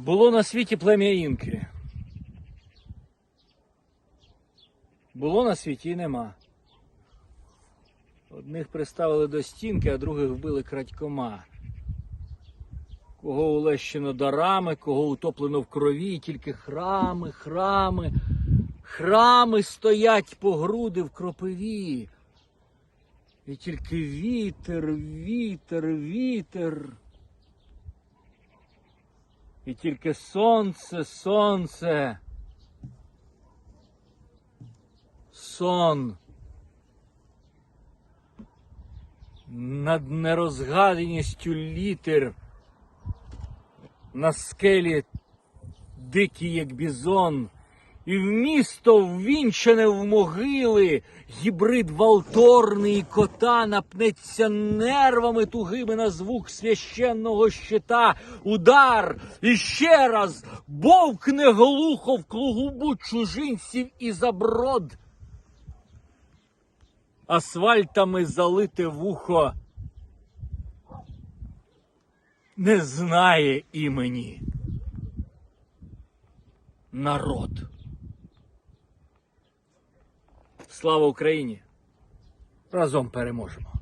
Було на світі плем'я інки. Було на світі і нема. Одних приставили до стінки, а других вбили крадькома. Кого улещено дарами, кого утоплено в крові, тільки храми, храми, храми стоять по груди в кропиві. І тільки вітер, вітер, вітер. І тільки сонце, сонце. Сон. Над нерозгаданістю літер. На скелі дикий, як бізон. І в місто ввінчене в могили, гібрид валторний кота напнеться нервами тугими на звук священного щита. Удар і ще раз бовкне глухо в клугубу чужинців і заброд. Асфальтами залите вухо не знає імені. Народ. Слава Україні! Разом переможемо!